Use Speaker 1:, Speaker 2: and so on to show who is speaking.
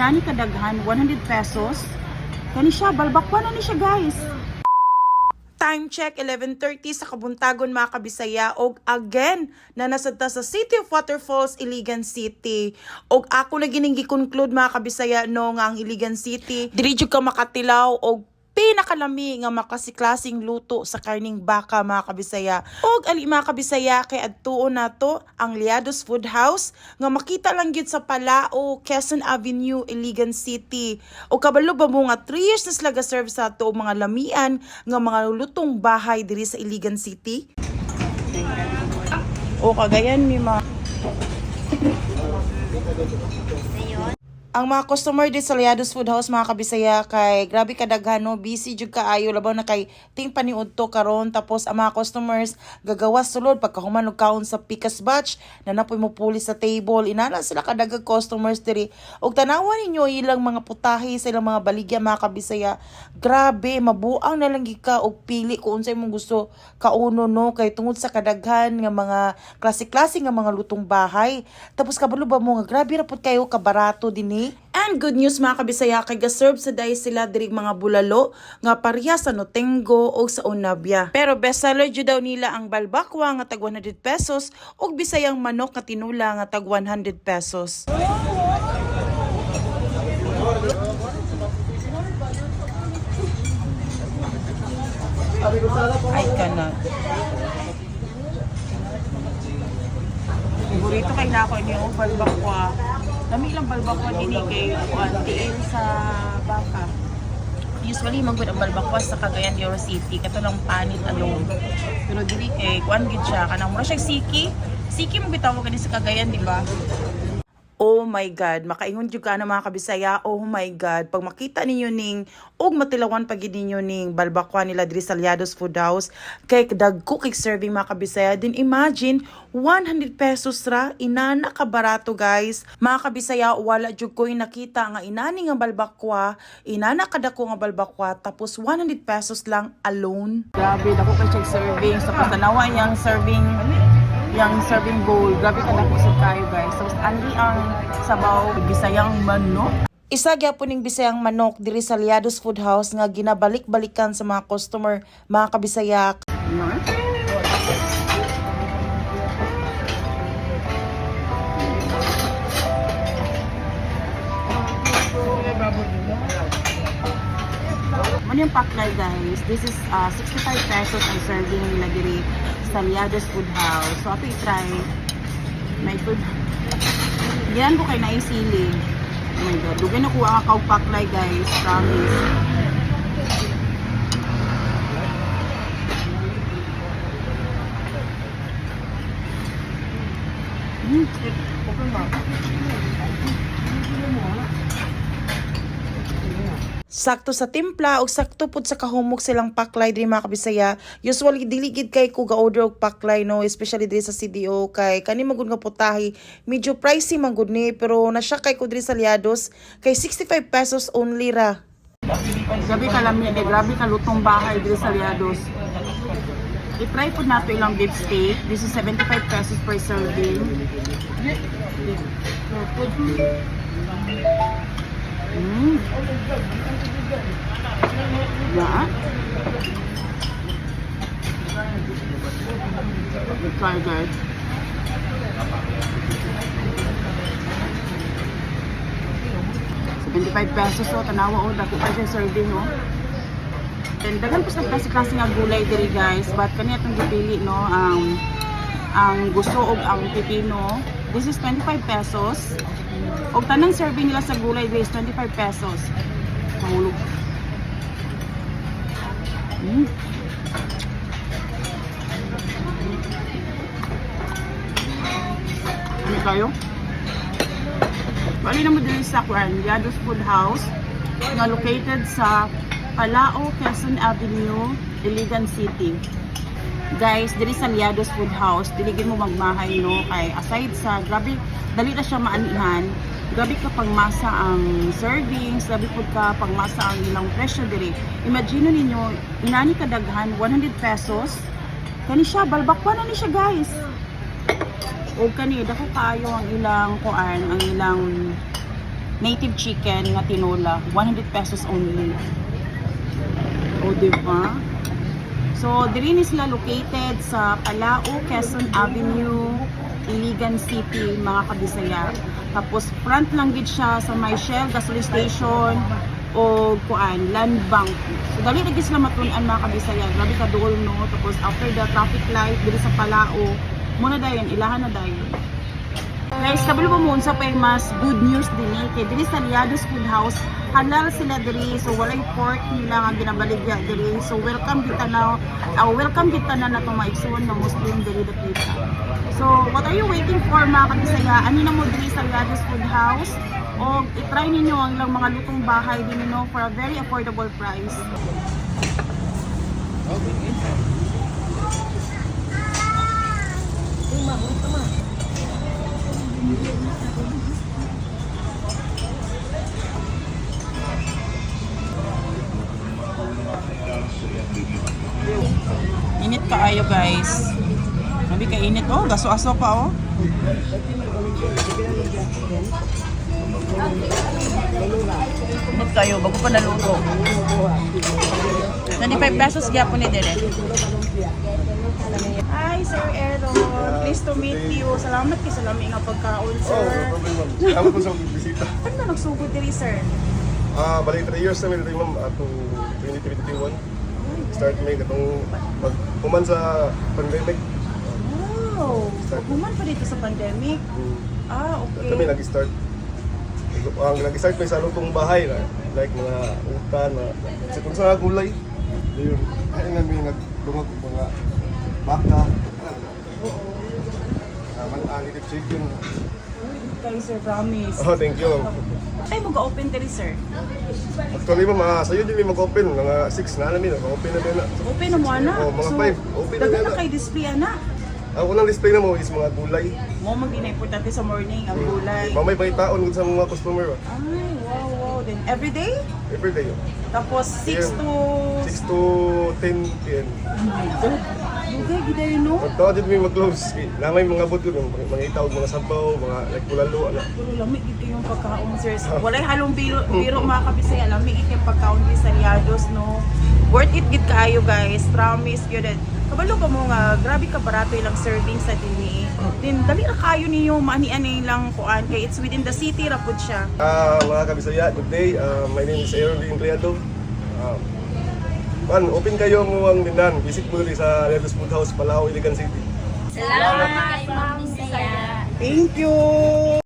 Speaker 1: inani kadaghan 100 pesos. Kani siya balbakwa na ni siya guys.
Speaker 2: Time check 11:30 sa Kabuntagon mga kabisaya og again na nasadta sa City of Waterfalls, Iligan City. Og ako na gining gi-conclude mga kabisaya no nga ang Iligan City diri jud ka makatilaw og pinakalami nga makasiklasing luto sa karning baka mga kabisaya. Og ali mga kabisaya kay adtuon nato ang Liados Food House nga makita lang gyud sa Palao, Quezon Avenue, Iligan City. O kabalo ba mo nga 3 years na sila serve sa ato mga lamian nga mga lutong bahay diri sa Iligan City? O kagayan mi mga ang mga customer di sa Liados Food House mga kabisaya kay grabe kadaghan no? Busy jud kaayo labaw na kay ting paniudto karon. Tapos ang mga customers gagawas sulod pagkahuman og kaon sa pikas batch na napoy mo puli sa table. Inana sila kadagag customers diri. Og tanawan ninyo ilang mga putahe sa ilang mga baligya mga kabisaya. Grabe mabuang na lang gika og pili kung unsay mong gusto kauno no? Kay tungod sa kadaghan nga mga klase-klase nga mga lutong bahay. Tapos kabalo ba mo nga grabe ra pud kayo kabarato dinhi And good news mga kabisaya kay gaserve sa dahil sila diri mga bulalo nga pareha sa Notengo o sa Unabia. Pero best seller jud daw nila ang balbakwa nga tag 100 pesos ug bisayang manok nga tinula nga tag 100 pesos. I cannot. Favorito kay nako niyo balbakwa. Dami lang balbakwa din kay tiil sa baka. Usually magud ang balbakwa sa Cagayan de Oro City kato lang panit alone. Pero dili kay kuan gid siya kanang mura siya siki. Siki mo bitaw kani sa Cagayan, di ba? Oh my God, makaingon jud ka na mga kabisaya. Oh my God, pag makita ninyo ning og matilawan pag ninyo ning balbakwa nila diri sa Liados Food House, kay dagko kay serving mga kabisaya, din imagine 100 pesos ra inana ka barato guys. Mga kabisaya, wala jud ko nakita nga inani nga balbakwa, inana kadako nga balbakwa tapos 100 pesos lang alone. Grabe, dako kay check serving sa pasanawa yang serving yung serving bowl. Grabe ka na sa tayo guys. So, andi ang sabaw bisayang manok. Isa gyapon ning bisayang manok diri sa Liados Food House nga ginabalik-balikan sa mga customer, mga kabisayak. Ano yung paklay guys? This is uh, 65 pesos ang serving nila diri sa Liados Food House. So, ato i-try. May food. Yan ko kay naisili. Oh my God. Dugay na ko ang akaw paklay guys. Promise. Mm. Sakto sa timpla ug sakto pud sa kahumok silang paklay diri mga kabisaya. Usually dili gid kay ko ga-order og paklay no, especially diri sa CDO kay kani magud nga putahe, medyo pricey man gud ni pero nasya kay ko diri sa Liados kay 65 pesos only ra. Grabe ka lamig, eh, grabe ka lutong bahay diri sa Liados. I-try po nato ilang beef steak. This is 75 pesos per serving. Mm. Yeah. Try guys. Seventy-five pesos o, tanawa o, dako pa siya serving o. And dagan po sa klase-klase nga gulay diri guys, but kani atong gipili no, ang ang gusto og ang pipino. This is 25 pesos. Og tanang serving nila sa gulay is 25 pesos. Mahulog. Mm. Ano tayo? Bali na mo dili sa Kwan, Yados Food House nga located sa Palao, Quezon Avenue, Iligan City. Guys, diri sa Liados Food House, diligin mo magmahay no kay aside sa grabe dali na siya maanihan. Grabe ka pangmasa ang servings, grabe pud ka pangmasa ang ilang presyo diri. Imagine ninyo, inani kadaghan 100 pesos. Kani siya balbakwa na ni siya guys. O kani dako kayo ang ilang kuan, ang ilang native chicken nga tinola. 100 pesos only. O, di ba? So, diri ni sila located sa Palao, Quezon Avenue, Iligan City, mga kabisaya. Tapos, front lang gid siya sa may Shell gasoline station o kuan, land bank. So, dali lagi sila matunan mga kabisaya. Grabe ka dool, no? Tapos, after the traffic light, diri sa Palao, muna dayon, ilahan na dayon. Guys, kabalo mo mo sa pay mas good news din eh. Kay diri sa Liados Food House, halal sila diri. So walay pork nila nga ginabaligya diri. So welcome kita na uh, welcome kita na nato maigsuon nga Muslim diri dapita. So what are you waiting for mga kabisaya? Ani na mo diri sa Liados Food House? O i-try ninyo ang ilang mga lutong bahay din no for a very affordable price. Init kaayo guys. Init oh, gaso-aso pa oh. Init kayo, bago pa naluto. 25 pesos gyapon ni dire. Hi Sir Aaron, pleased to meet you. Salamat kay sa lami nga pagkaon
Speaker 3: Oh, no
Speaker 2: sir.
Speaker 3: problem ma'am. Salamat po sa bisita.
Speaker 2: Ano na nagsugod diri sir?
Speaker 3: Ah, balik 3 years namin ito ma'am ato 2021. Start May katong pag human sa pandemic.
Speaker 2: Wow, human pa dito sa pandemic.
Speaker 3: Hmm.
Speaker 2: Ah, okay.
Speaker 3: Kami nag-start. Ang nag-start may sa lutong bahay na like mga utan na sa kung sa gulay. Ayun. Ay namin nagdungog mga baka. Ah, man ang native chicken.
Speaker 2: Kayo sir, promise.
Speaker 3: Oh, thank you.
Speaker 2: Ay, mag-open diri sir.
Speaker 3: Actually ma'am, ah, sa'yo din may mag-open. Mga 6 na namin. Mag-open na din na.
Speaker 2: Open na mo ana.
Speaker 3: Oh, mga five. Open na
Speaker 2: dagan
Speaker 3: na.
Speaker 2: na kay display ana.
Speaker 3: Ang unang display na mo is mga gulay.
Speaker 2: Mo mag importante sa morning ang gulay.
Speaker 3: Mamay pangitaon sa mga customer. ah.
Speaker 2: Ay, wow, wow. Then every day?
Speaker 3: Every day.
Speaker 2: Tapos 6
Speaker 3: Yeah.
Speaker 2: to
Speaker 3: 6 to 10 p.m.
Speaker 2: Oh my god. Dugay gid ayo no.
Speaker 3: Pagtawad din may mag-close. Namay mga buto ng mga itaw, mga sampaw, mga like bulalo. Ano.
Speaker 2: Pero lamig gid yung pagkaon sir. Walay halong biro, biro mga kabisaya. Lamig gid yung pagkaon di sa Liados no. Worth it gid kaayo guys. Promise you that. Kabalo ka mo nga, grabe ka barato ilang serving sa dinhi. Then dali ra kayo ninyo maanian lang kuan kay it's within the city ra pud siya.
Speaker 3: Ah, mga kabisaya, good day. Ah, my name is Aaron Lee Increado. Ah, man, open kayo mo ang tindahan. Visit mo rin sa Redos Food House, Palao, Iligan City.
Speaker 4: Salamat, Ma'am Bisaya.
Speaker 2: Thank you.